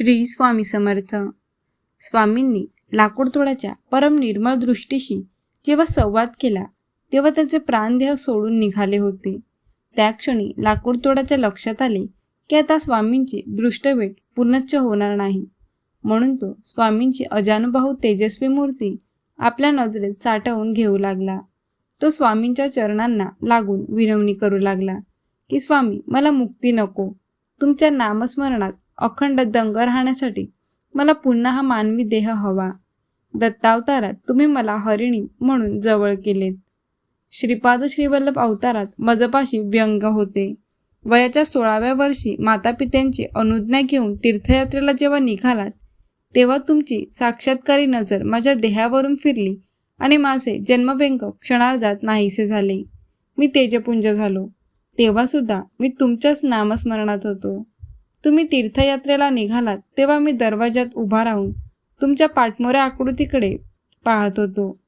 श्री स्वामी समर्थ. स्वामींनी लाकूडतोडाच्या परमनिर्मळ परम निर्मळ दृष्टीशी जेव्हा संवाद केला तेव्हा त्यांचे प्राणदेह सोडून निघाले होते. त्या क्षणी लाकूडतोडाच्या लक्षात आले की आता स्वामींची दृष्टवेट पूर्णच्च होणार नाही. म्हणून तो स्वामींची अजानुभाऊ तेजस्वी मूर्ती आपल्या नजरेत साठवून घेऊ लागला. तो स्वामींच्या चरणांना लागून विनवणी करू लागला की स्वामी मला मुक्ती नको. तुमच्या नामस्मरणात अखंड दंग राहण्यासाठी मला पुन्हा हा मानवी देह हवा. दत्तावतारात तुम्ही मला हरिणी म्हणून जवळ केलेत. श्रीपाद श्रीवल्लभ अवतारात मजपाशी व्यंग होते. वयाच्या सोळाव्या वर्षी मातापित्यांची अनुज्ञा घेऊन तीर्थयात्रेला जेव्हा निघालात तेव्हा तुमची साक्षात्कारी नजर माझ्या देहावरून फिरली आणि माझे जन्मव्यंग क्षणार्धात नाहीसे झाले. मी तेजपुंज झालो. तेव्हासुद्धा मी तुमच्याच नामस्मरणात होतो. तुम्ही तीर्थयात्रेला निघालात तेव्हा मी दरवाजात उभा राहून तुमच्या पाठमोऱ्या आकृतीकडे पाहत होतो.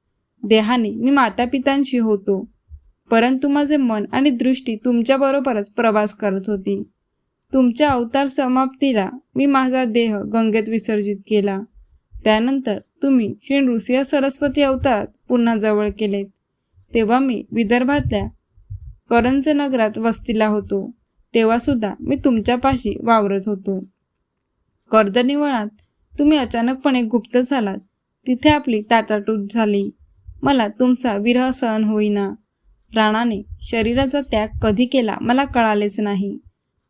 देहाने मी मातापितांशी होतो परंतु माझे मन आणि दृष्टी तुमच्याबरोबरच प्रवास करत होती. तुमच्या अवतार समाप्तीला मी माझा देह गंगेत विसर्जित केला. त्यानंतर तुम्ही श्री नृसिंह सरस्वती अवतारात पुन्हा जवळ केलेत. तेव्हा मी विदर्भातल्या करंज नगरात वस्तीला होतो. तेव्हासुद्धा मी तुमच्यापाशी वावरत होतो. कर्दनिवळात तुम्ही अचानकपणे गुप्त झालात. तिथे आपली ताटाटूट झाली. मला तुमचा विरह सहन होईना. प्राणाने शरीराचा त्याग कधी केला मला कळालेच नाही.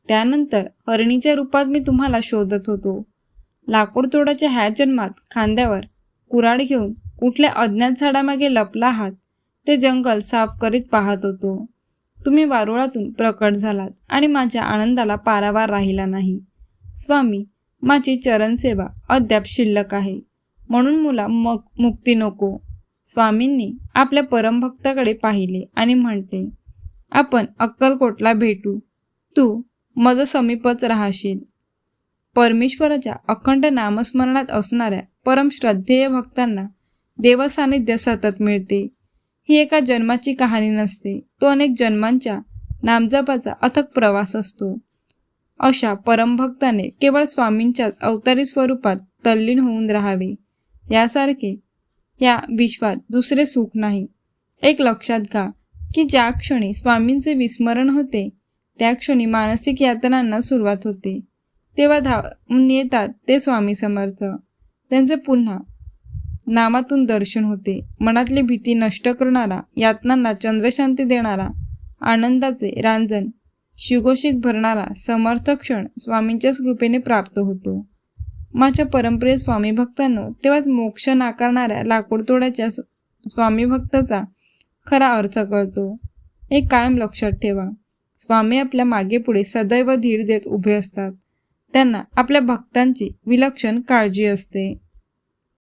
त्यानंतर हरणीच्या रूपात मी तुम्हाला शोधत होतो. लाकूडतोडाच्या ह्या जन्मात खांद्यावर कुराड घेऊन कुठल्या अज्ञात झाडामागे लपला आहात ते जंगल साफ करीत पाहत होतो. तुम्ही वारुळातून प्रकट झालात आणि माझ्या आनंदाला पारावार राहिला नाही. स्वामी माझी चरणसेवा अद्याप शिल्लक आहे. म्हणून मुला मग मुक्ती नको. स्वामींनी आपल्या परमभक्ताकडे पाहिले आणि म्हटले आपण अक्कलकोटला भेटू. तू मज समीपच राहशील. परमेश्वराच्या अखंड नामस्मरणात असणाऱ्या परम श्रद्धेय भक्तांना देवसानिध्य सतत मिळते. ही एका जन्माची कहाणी नसते. तो अनेक जन्मांच्या नामजपाचा अथक प्रवास असतो. अशा परमभक्ताने केवळ स्वामींच्याच अवतारी स्वरूपात तल्लीन होऊन राहावे. यासारखे या विश्वात दुसरे सुख नाही. एक लक्षात घ्या की ज्या क्षणी स्वामींचे विस्मरण होते त्या क्षणी मानसिक यातनांना सुरुवात होते. तेव्हा धावून येतात ते स्वामी समर्थ. त्यांचे पुन्हा नामातून दर्शन होते. मनातली भीती नष्ट करणारा यातनांना चंद्रशांती देणारा आनंदाचे रांजण शिगोशिक भरणारा समर्थ क्षण स्वामींच्याच कृपेने प्राप्त होतो. माझ्या परंपरे स्वामी भक्तांनो तेव्हाच मोक्ष नाकारणाऱ्या लाकूडतोड्याच्या स्वामी भक्ताचा खरा अर्थ कळतो. हे कायम लक्षात ठेवा. स्वामी आपल्या मागे पुढे सदैव धीर देत उभे असतात. त्यांना आपल्या भक्तांची विलक्षण काळजी असते.